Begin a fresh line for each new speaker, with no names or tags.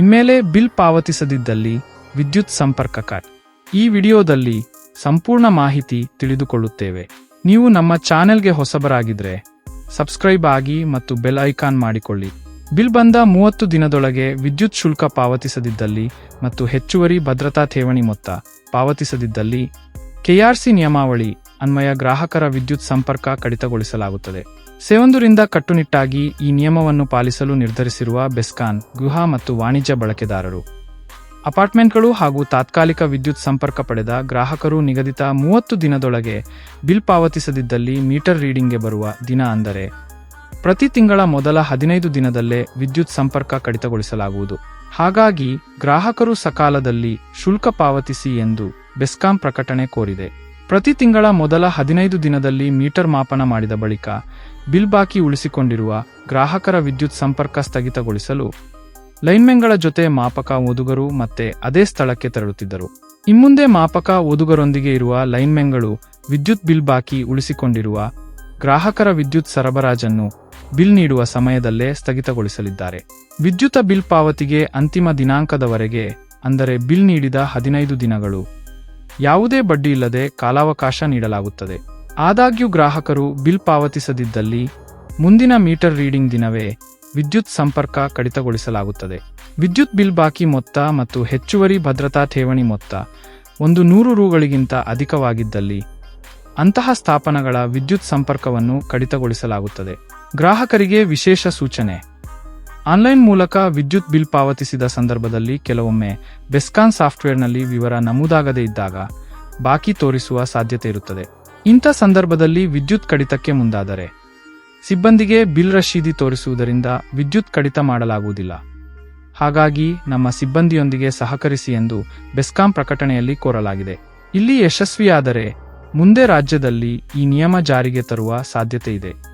ಇನ್ಮೇಲೆ ಬಿಲ್ ಪಾವತಿಸದಿದ್ದಲ್ಲಿ ವಿದ್ಯುತ್ ಸಂಪರ್ಕ ಕಾರ್ಡ್ ಈ ವಿಡಿಯೋದಲ್ಲಿ ಸಂಪೂರ್ಣ ಮಾಹಿತಿ ತಿಳಿದುಕೊಳ್ಳುತ್ತೇವೆ. ನೀವು ನಮ್ಮ ಚಾನೆಲ್ಗೆ ಹೊಸಬರಾಗಿದ್ರೆ ಸಬ್ಸ್ಕ್ರೈಬ್ ಆಗಿ ಮತ್ತು ಬೆಲ್ ಐಕಾನ್ ಮಾಡಿಕೊಳ್ಳಿ. ಬಿಲ್ ಬಂದ ಮೂವತ್ತು ದಿನದೊಳಗೆ ವಿದ್ಯುತ್ ಶುಲ್ಕ ಪಾವತಿಸದಿದ್ದಲ್ಲಿ ಮತ್ತು ಹೆಚ್ಚುವರಿ ಭದ್ರತಾ ಠೇವಣಿ ಮೊತ್ತ ಪಾವತಿಸದಿದ್ದಲ್ಲಿ ಕೆಆರ್ಸಿ ನಿಯಮಾವಳಿ ಅನ್ವಯ ಗ್ರಾಹಕರ ವಿದ್ಯುತ್ ಸಂಪರ್ಕ ಕಡಿತಗೊಳಿಸಲಾಗುತ್ತದೆ. ಸೇವಂದೂರಿಂದ ಕಟ್ಟುನಿಟ್ಟಾಗಿ ಈ ನಿಯಮವನ್ನು ಪಾಲಿಸಲು ನಿರ್ಧರಿಸಿರುವ ಬೆಸ್ಕಾನ್, ಗೃಹ ಮತ್ತು ವಾಣಿಜ್ಯ ಬಳಕೆದಾರರು. ಅಪಾರ್ಟ್ಮೆಂಟ್ಗಳು ಹಾಗೂ ತಾತ್ಕಾಲಿಕ ವಿದ್ಯುತ್ ಸಂಪರ್ಕ ಪಡೆದ ಗ್ರಾಹಕರು ನಿಗದಿತ ಮೂವತ್ತು ದಿನದೊಳಗೆ ಬಿಲ್ ಪಾವತಿಸದಿದ್ದಲ್ಲಿ ಮೀಟರ್ ರೀಡಿಂಗ್ಗೆ ಬರುವ ದಿನ ಅಂದರೆ, ಪ್ರತಿ ತಿಂಗಳ ಮೊದಲ ಹದಿನೈದು ದಿನದಲ್ಲೇ ವಿದ್ಯುತ್ ಸಂಪರ್ಕ ಕಡಿತಗೊಳಿಸಲಾಗುವುದು. ಹಾಗಾಗಿ ಗ್ರಾಹಕರು ಸಕಾಲದಲ್ಲಿ ಶುಲ್ಕ ಪಾವತಿಸಿ ಎಂದು ಬೆಸ್ಕಾಂ ಪ್ರಕಟಣೆ ಕೋರಿದೆ. ಪ್ರತಿ ತಿಂಗಳ ಮೊದಲ ಹದಿನೈದು ದಿನದಲ್ಲಿ ಮೀಟರ್ ಮಾಪನ ಮಾಡಿದ ಬಳಿಕ ಬಿಲ್ ಬಾಕಿ ಉಳಿಸಿಕೊಂಡಿರುವ ಗ್ರಾಹಕರ ವಿದ್ಯುತ್ ಸಂಪರ್ಕ ಸ್ಥಗಿತಗೊಳಿಸಲು ಲೈನ್ಮೆನ್ಗಳ ಜೊತೆ ಮಾಪಕ ಓದುಗರು ಮತ್ತೆ ಅದೇ ಸ್ಥಳಕ್ಕೆ ತೆರಳುತ್ತಿದ್ದರು. ಇಮ್ಮುಂದೆ ಮಾಪಕ ಓದುಗರೊಂದಿಗೆ ಇರುವ ಲೈನ್ಮೆನ್ಗಳು ವಿದ್ಯುತ್ ಬಿಲ್ ಬಾಕಿ ಉಳಿಸಿಕೊಂಡಿರುವ ಗ್ರಾಹಕರ ವಿದ್ಯುತ್ ಸರಬರಾಜನ್ನು ಬಿಲ್ ನೀಡುವ ಸಮಯದಲ್ಲೇ ಸ್ಥಗಿತಗೊಳಿಸಲಿದ್ದಾರೆ. ವಿದ್ಯುತ್ ಬಿಲ್ ಪಾವತಿಗೆ ಅಂತಿಮ ದಿನಾಂಕದವರೆಗೆ, ಅಂದರೆ ಬಿಲ್ ನೀಡಿದ ಹದಿನೈದು ದಿನಗಳು. ಯಾವುದೇ ಬಡ್ಡಿ ಇಲ್ಲದೆ ಕಾಲಾವಕಾಶ ನೀಡಲಾಗುತ್ತದೆ. ಆದಾಗ್ಯೂ ಗ್ರಾಹಕರು ಬಿಲ್ ಪಾವತಿಸದಿದ್ದಲ್ಲಿ ಮುಂದಿನ ಮೀಟರ್ ರೀಡಿಂಗ್ ದಿನವೇ ವಿದ್ಯುತ್ ಸಂಪರ್ಕ ಕಡಿತಗೊಳಿಸಲಾಗುತ್ತದೆ. ವಿದ್ಯುತ್ ಬಿಲ್ ಬಾಕಿ ಮೊತ್ತ ಮತ್ತು ಹೆಚ್ಚುವರಿ ಭದ್ರತಾ ಠೇವಣಿ ಮೊತ್ತ ಒಂದು ನೂರು ರೂಗಳಿಗಿಂತ ಅಧಿಕವಾಗಿದ್ದಲ್ಲಿ ಅಂತಹ ಸ್ಥಾಪನಗಳ ವಿದ್ಯುತ್ ಸಂಪರ್ಕವನ್ನು ಕಡಿತಗೊಳಿಸಲಾಗುತ್ತದೆ. ಗ್ರಾಹಕರಿಗೆ ವಿಶೇಷ ಸೂಚನೆ. ಆನ್ಲೈನ್ ಮೂಲಕ ವಿದ್ಯುತ್ ಬಿಲ್ ಪಾವತಿಸಿದ ಸಂದರ್ಭದಲ್ಲಿ ಕೆಲವೊಮ್ಮೆ ಬೆಸ್ಕಾನ್ ಸಾಫ್ಟ್ವೇರ್ನಲ್ಲಿ ವಿವರ ನಮೂದಾಗದೇ ಇದ್ದಾಗ ಬಾಕಿ ತೋರಿಸುವ ಸಾಧ್ಯತೆ ಇರುತ್ತದೆ. ಇಂಥ ಸಂದರ್ಭದಲ್ಲಿ ವಿದ್ಯುತ್ ಕಡಿತಕ್ಕೆ ಮುಂದಾದರೆ ಸಿಬ್ಬಂದಿಗೆ ಬಿಲ್ ರಶೀದಿ ತೋರಿಸುವುದರಿಂದ ವಿದ್ಯುತ್ ಕಡಿತ ಮಾಡಲಾಗುವುದಿಲ್ಲ. ಹಾಗಾಗಿ ನಮ್ಮ ಸಿಬ್ಬಂದಿಯೊಂದಿಗೆ ಸಹಕರಿಸಿ ಎಂದು ಬೆಸ್ಕಾಂ ಪ್ರಕಟಣೆಯಲ್ಲಿ ಕೋರಲಾಗಿದೆ. ಇಲ್ಲಿ ಯಶಸ್ವಿಯಾದರೆ ಮುಂದೆ ರಾಜ್ಯದಲ್ಲಿ ಈ ನಿಯಮ ಜಾರಿಗೆ ತರುವ ಸಾಧ್ಯತೆ ಇದೆ.